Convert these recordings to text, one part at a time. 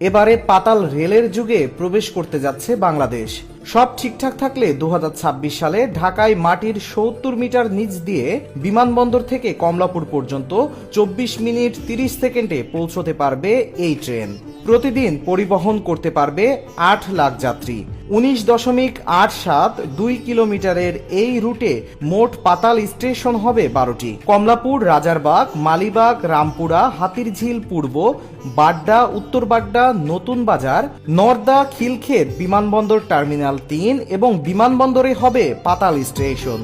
এবারে পাতাল রেলের যুগে প্রবেশ করতে যাচ্ছে বাংলাদেশ। সব ঠিকঠাক থাকলে দু হাজার ছাব্বিশ সালে ঢাকায় মাটির সত্তর মিটার নিচ দিয়ে বিমানবন্দর থেকে কমলাপুর পর্যন্ত চব্বিশ মিনিট তিরিশ সেকেন্ডে পৌঁছতে পারবে এই ট্রেন। প্রতিদিন পরিবহন করতে পারবে আট লাখ যাত্রী। উনিশ দশমিক আট সাত দুই কিলোমিটারের এই রুটে মোট পাতাল স্টেশন হবে বারোটি। কমলাপুর, রাজারবাগ, মালিবাগ, রামপুরা, হাতিরঝিল পূর্ব, বাড্ডা, উত্তর বাড্ডা, নতুন বাজার, নর্দা, খিলক্ষেত বিমানবন্দর টার্মিনাল তিন এবং বিমানবন্দরে হবে পাতাল স্টেশন।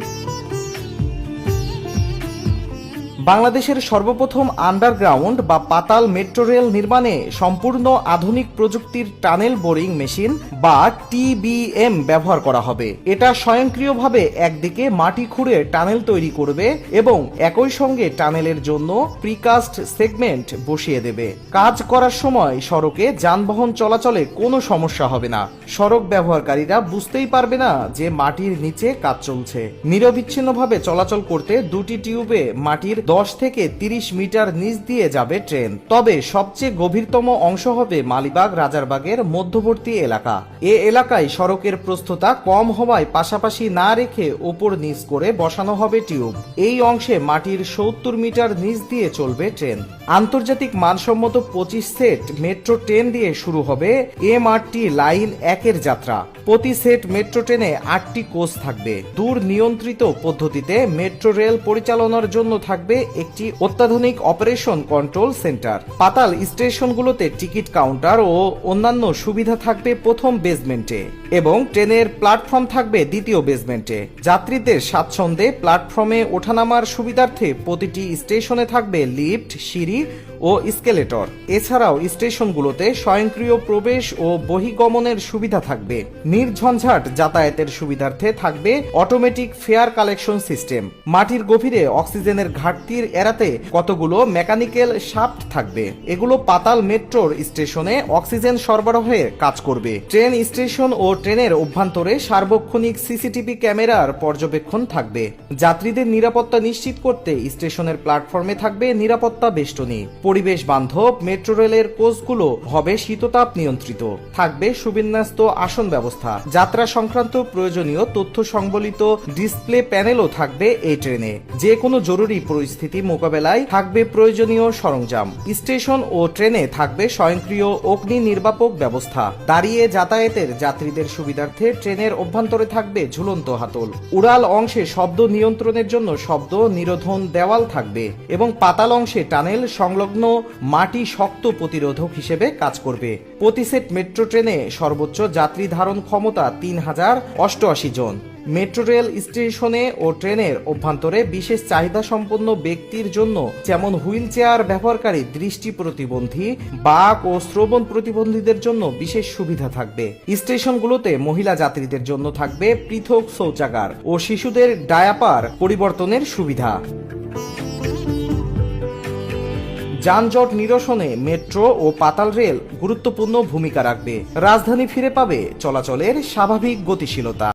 বাংলাদেশের সর্বপ্রথম আন্ডারগ্রাউন্ড বা পাতাল মেট্রো রেল নির্মাণে সম্পূর্ণ আধুনিক প্রযুক্তির টানেল বোরিং মেশিন বা টিবিএম ব্যবহার করা হবে। এটা স্বয়ংক্রিয়ভাবে একদিকে মাটি খুঁড়ে টানেল তৈরি করবে এবং একই সঙ্গে টানেলের জন্য প্রিকাস্ট সেগমেন্ট বসিয়ে দেবে। কাজ করার সময় সড়কে যানবাহন চলাচলে কোনো সমস্যা হবে না। সড়ক ব্যবহারকারীরা বুঝতেই পারবে না যে মাটির নিচে কাজ চলছে। নিরবিচ্ছিন্নভাবে চলাচল করতে দুটি টিউবে মাটির দশ থেকে তিরিশ মিটার নিচ দিয়ে যাবে ট্রেন। তবে সবচেয়ে গভীরতম অংশ হবে মালিবাগ, রাজারবাগের মধ্যবর্তী এলাকা। এ এলাকায় সড়কের প্রস্থতা কম হওয়ায় পাশাপাশি না রেখে ওপর নিচ করে বসানো হবে টিউব। এই অংশে মাটির সত্তর মিটার নিচ দিয়ে চলবে ট্রেন। আন্তর্জাতিক মানসম্মত পঁচিশ সেট মেট্রো ট্রেন দিয়ে শুরু হবে এমআরটি লাইন একের যাত্রা। প্রতি সেট মেট্রো ট্রেনে আটটি কোচ থাকবে। দূর নিয়ন্ত্রিত পদ্ধতিতে মেট্রো রেল পরিচালনার জন্য থাকবে একটি অত্যাধুনিক অপারেশন কন্ট্রোল সেন্টার। পাতাল স্টেশনগুলোতে টিকিট কাউন্টার ও অন্যান্য সুবিধা থাকবে প্রথম বেসমেন্টে এবং ট্রেনের প্ল্যাটফর্ম থাকবে দ্বিতীয় বেসমেন্টে। যাত্রীদের স্বাচ্ছন্দ্যে প্ল্যাটফর্মে ওঠানামার সুবিধার্থে প্রতিটি স্টেশনে থাকবে লিফট, সিঁড়ি ও স্কেলেটর। এছাড়াও স্টেশনগুলোতে স্বয়ংক্রিয় প্রবেশ ও বহিগমনের সুবিধা থাকবে। নির্ঝঞ্ঝাট যাতায়াতের সুবিধার্থে থাকবে অটোমেটিক ফেয়ার কালেকশন সিস্টেম মাটির গভীরে অক্সিজেনের ঘাটতির এড়াতে কতগুলো মেকানিক্যাল শাফট থাকবে। এগুলো পাতাল মেট্রোর স্টেশনে অক্সিজেন সরবরাহে কাজ করবে। ট্রেন স্টেশন ও ট্রেনের অভ্যন্তরে সার্বক্ষণিক সিসিটিভি ক্যামেরার পর্যবেক্ষণ থাকবে। যাত্রীদের নিরাপত্তা নিশ্চিত করতে স্টেশনের প্ল্যাটফর্মে থাকবে নিরাপত্তা বেষ্টনী। পরিবেশ বান্ধব, মেট্রো রেলের কোচগুলো হবে শীততাপ নিয়ন্ত্রিত। থাকবে সুবিন্যস্ত আসন ব্যবস্থা। যাত্রা সংক্রান্ত প্রয়োজনীয় তথ্য সংবলিত ডিসপ্লে প্যানেলও থাকবে এই ট্রেনে। যে কোনো জরুরি পরিস্থিতি মোকাবেলায় থাকবে প্রয়োজনীয় সরঞ্জাম। স্টেশন ও ট্রেনে থাকবে স্বয়ংক্রিয় অগ্নি নির্বাপক ব্যবস্থা। দাঁড়িয়ে যাতায়াতের যাত্রীদের সুবিধার্থে ট্রেনের অভ্যন্তরে থাকবে ঝুলন্ত হাতল। উড়াল অংশে শব্দ নিয়ন্ত্রণের জন্য শব্দ নিরোধন দেওয়াল থাকবে এবং পাতাল অংশে টানেল সংলগ্ন মাটি শক্ত প্রতিরোধক হিসেবে কাজ করবে। প্রতি সেট মেট্রো ট্রেনে সর্বোচ্চ যাত্রী ধারণ ক্ষমতা তিন হাজার অষ্টআশি জন। মেট্রো রেল স্টেশনে ও ট্রেনের অভ্যন্তরে বিশেষ চাহিদা সম্পন্ন ব্যক্তির জন্য যেমন হুইল চেয়ার ব্যবহারকারী দৃষ্টি প্রতিবন্ধী, বাক ও শ্রবণ প্রতিবন্ধীদের জন্য বিশেষ সুবিধা থাকবে। স্টেশনগুলোতে মহিলা যাত্রীদের জন্য থাকবে পৃথক শৌচাগার ও শিশুদের ডায়াপার পরিবর্তনের সুবিধা। যানজট নিরসনে মেট্রো ও পাতাল রেল গুরুত্বপূর্ণ ভূমিকা রাখবে। রাজধানী ফিরে পাবে চলাচলের স্বাভাবিক গতিশীলতা।